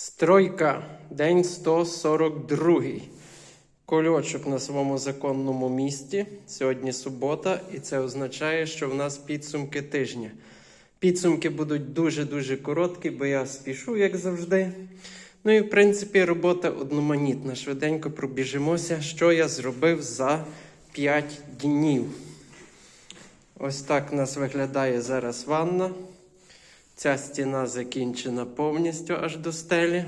Стройка. День 142. Кольочок на своєму законному місці. Сьогодні субота, і це означає, що в нас підсумки тижня. Підсумки будуть дуже-дуже короткі, бо я спішу, як завжди. Ну і в принципі робота одноманітна. Швиденько пробіжимося, що я зробив за 5 днів. Ось так у нас виглядає зараз ванна. Ця стіна закінчена повністю аж до стелі.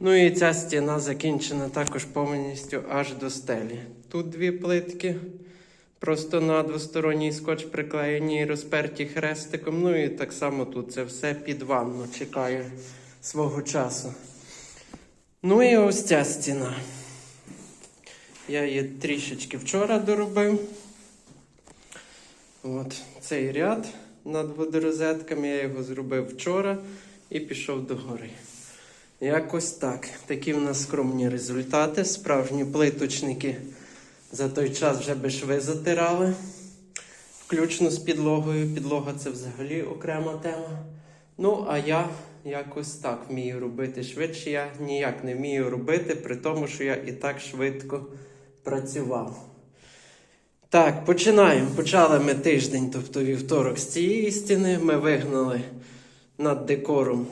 Ну і ця стіна закінчена також повністю аж до стелі. Тут дві плитки, просто на двосторонній скотч приклеєні і розперті хрестиком. Ну і так само тут це все під ванну чекає свого часу. Ну і ось ця стіна. Я її трішечки вчора доробив. От цей ряд над водорозетками, я його зробив вчора і пішов до гори. Якось так. Такі в нас скромні результати. Справжні плиточники за той час вже би шви затирали. Включно з підлогою. Підлога це взагалі окрема тема. Ну, а я якось так вмію робити швидше. Я ніяк не вмію робити, при тому, що я і так швидко працював. Так, починаємо. Почали ми тиждень, тобто вівторок з цієї стіни. Ми вигнали над декором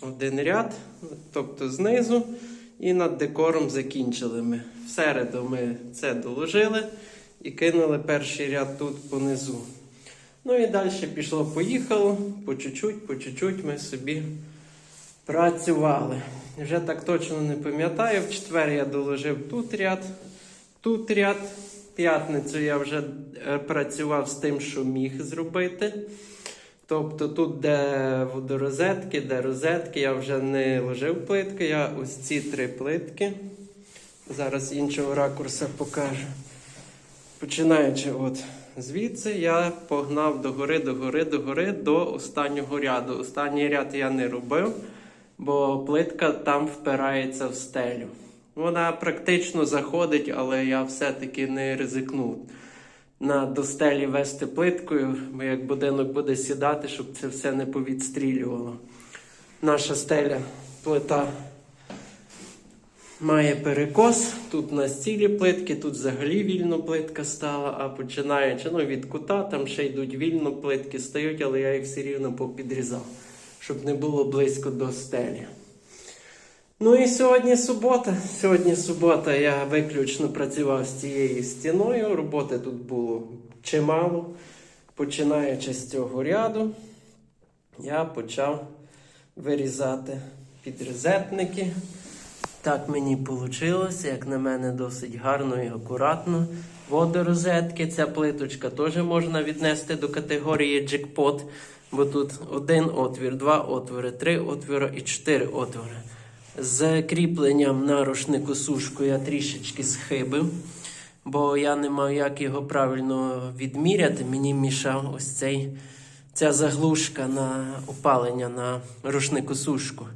один ряд, тобто знизу, і над декором закінчили ми. Всереду ми це доложили і кинули перший ряд тут понизу. Ну і далі пішло-поїхало, по чуть-чуть, по чуть-чуть ми собі працювали. Вже так точно не пам'ятаю. В четвер я доложив тут ряд, тут ряд. П'ятницю я вже е, працював з тим, що міг зробити. Тобто тут, де водорозетки, де розетки, я вже не ложив плитки, я ось ці три плитки. Зараз іншого ракурса покажу. Починаючи от звідси, я погнав до гори, до гори, до гори до останнього ряду. Останній ряд я не робив, бо плитка там впирається в стелю. Вона практично заходить, але я все-таки не ризикнув на до стелі вести плиткою, бо як будинок буде сідати, щоб це все не повідстрілювало. Наша стеля плита має перекос. Тут на стілі плитки, тут взагалі вільно плитка стала, а починаючи ну, від кута, там ще йдуть вільно плитки стають, але я їх все рівно попідрізав, щоб не було близько до стелі. Ну і сьогодні субота. Сьогодні субота я виключно працював з цією стіною. Роботи тут було чимало. Починаючи з цього ряду, я почав вирізати підрезетники. Так мені вийшло, як на мене, досить гарно і акуратно. Водорозетки, ця плиточка теж можна віднести до категорії джекпот, бо тут один отвір, два отвори, три отвори і чотири отвори. З кріпленням на рушнику сушку я трішечки схибив, бо я не мав як його правильно відміряти. Мені мішав ось цей, ця заглушка на опалення на рушнику сушку.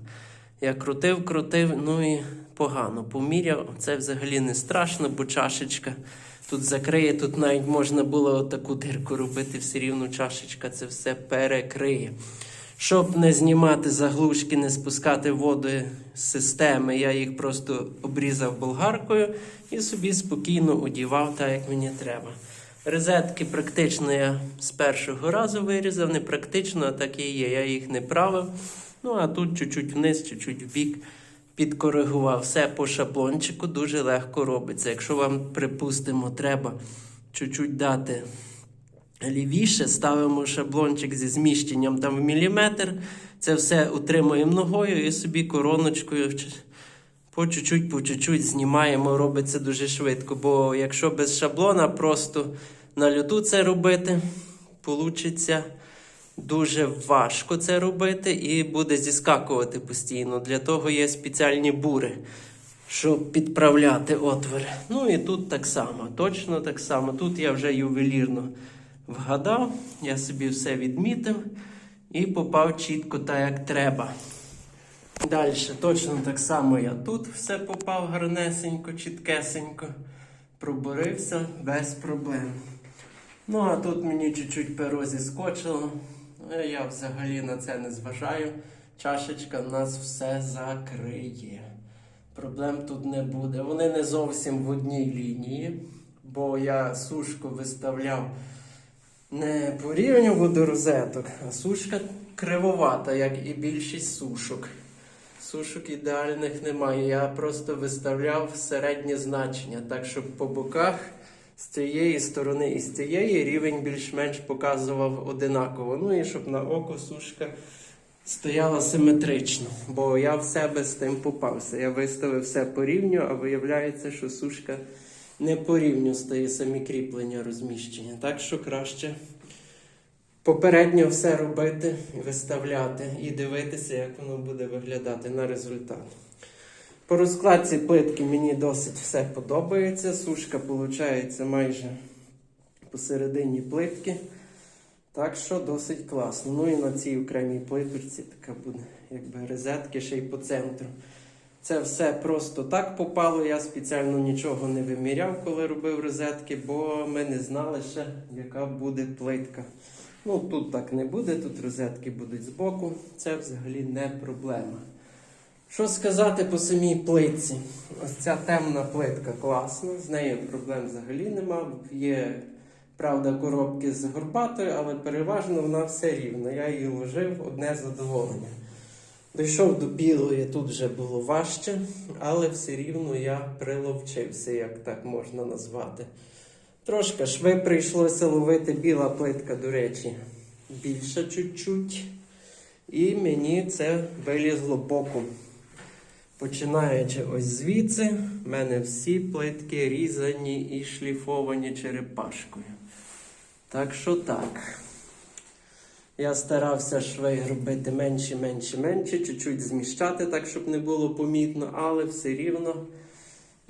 Я крутив, крутив, ну і погано поміряв. Це взагалі не страшно, бо чашечка тут закриє. Тут навіть можна було таку дирку робити, все рівно чашечка це все перекриє. Щоб не знімати заглушки, не спускати воду з системи, я їх просто обрізав болгаркою і собі спокійно одівав так, як мені треба. Розетки практично я з першого разу вирізав, не практично, а так і є. Я їх не правив. Ну а тут чуть-чуть вниз, чуть-чуть вбік підкоригував. Все по шаблончику дуже легко робиться. Якщо вам, припустимо, треба чуть-чуть дати лівіше, ставимо шаблончик зі зміщенням там в міліметр. Це все утримуємо ногою і собі короночкою по чуть-чуть, по чуть-чуть знімаємо, робиться дуже швидко. Бо якщо без шаблона просто на люту це робити, получиться дуже важко це робити і буде зіскакувати постійно. Для того є спеціальні бури, щоб підправляти отвори. Ну і тут так само, точно так само. Тут я вже ювелірно вгадав, я собі все відмітив і попав чітко так, як треба. Далі, точно так само я тут все попав гарнесенько, чіткесенько. Проборився без проблем. Ну, а тут мені чуть-чуть перо зіскочило. Ну, Я взагалі на це не зважаю. чашечка нас все закриє. Проблем тут не буде. Вони не зовсім в одній лінії, бо я сушку виставляв не по рівню водорозеток, а сушка кривовата, як і більшість сушок. Сушок ідеальних немає. Я просто виставляв середнє значення, так щоб по боках з цієї сторони і з цієї рівень більш-менш показував одинаково. Ну і щоб на око сушка стояла симетрично, бо я в себе з тим попався. Я виставив все по рівню, а виявляється, що сушка не по рівню стає самі кріплення розміщення. Так що краще попередньо все робити, виставляти і дивитися, як воно буде виглядати на результат. По розкладці плитки мені досить все подобається. Сушка виходить майже посередині плитки. Так що досить класно. Ну і на цій окремій плиточці така буде, якби розетки ще й по центру. Це все просто так попало. Я спеціально нічого не виміряв, коли робив розетки, бо ми не знали ще, яка буде плитка. Ну тут так не буде, тут розетки будуть збоку. Це взагалі не проблема. Що сказати по самій плитці? Ось ця темна плитка класна, з нею проблем взагалі нема. Є, правда, коробки з горбатою, але переважно вона все рівна. Я її ложив одне задоволення. Дійшов до білої, тут вже було важче, але все рівно я приловчився, як так можна назвати. Трошки шви прийшлося ловити біла плитка, до речі, більша чуть-чуть. І мені це вилізло боком. Починаючи ось звідси, в мене всі плитки різані і шліфовані черепашкою. Так що так. Я старався шви робити менші, менші, менші, чуть-чуть зміщати, так, щоб не було помітно, але все рівно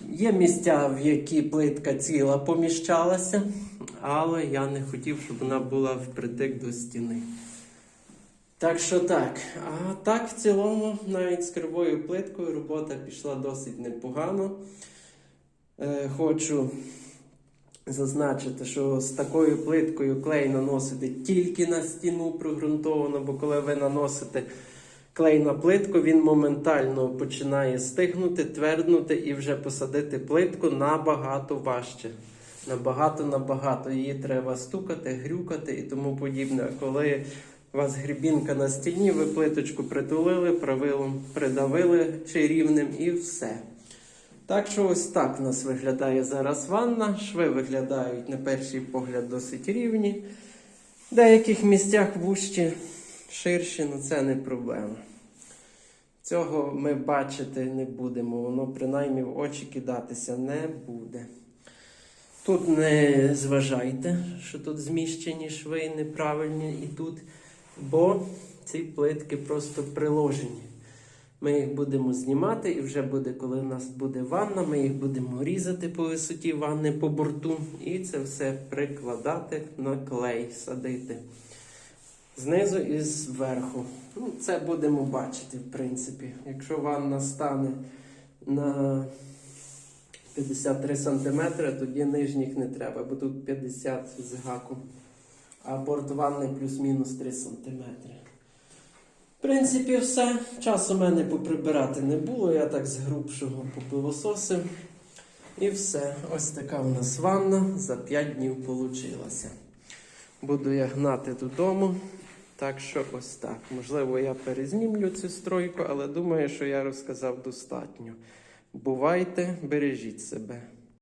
є місця, в які плитка ціла поміщалася, але я не хотів, щоб вона була впритик до стіни. Так що так. А так, в цілому, навіть з кривою плиткою робота пішла досить непогано. Е, хочу зазначити, що з такою плиткою клей наносити тільки на стіну прогрунтовано, бо коли ви наносите клей на плитку, він моментально починає стигнути, тверднути і вже посадити плитку набагато важче. Набагато набагато її треба стукати, грюкати і тому подібне. А Коли у вас грібінка на стіні, ви плиточку притулили, правилом придавили чи рівнем і все. Так що ось так у нас виглядає зараз ванна. Шви виглядають на перший погляд досить рівні. В деяких місцях вужчі, ширші, ну це не проблема. Цього ми бачити не будемо, воно принаймні в очі кидатися не буде. Тут не зважайте, що тут зміщені шви неправильні і тут, бо ці плитки просто приложені. Ми їх будемо знімати, і вже буде, коли у нас буде ванна, ми їх будемо різати по висоті ванни по борту, і це все прикладати на клей, садити. Знизу і зверху. Ну, це будемо бачити, в принципі. Якщо ванна стане на 53 см, тоді нижніх не треба, бо тут 50 з гаком. А борт ванни плюс-мінус 3 см. В принципі, все. Часу в мене поприбирати не було, я так з грубшого попилососив. І все. Ось така у нас ванна за 5 днів получилася. Буду я гнати додому. Так що ось так. Можливо, я перезнімлю цю стройку, але думаю, що я розказав достатньо. Бувайте, бережіть себе.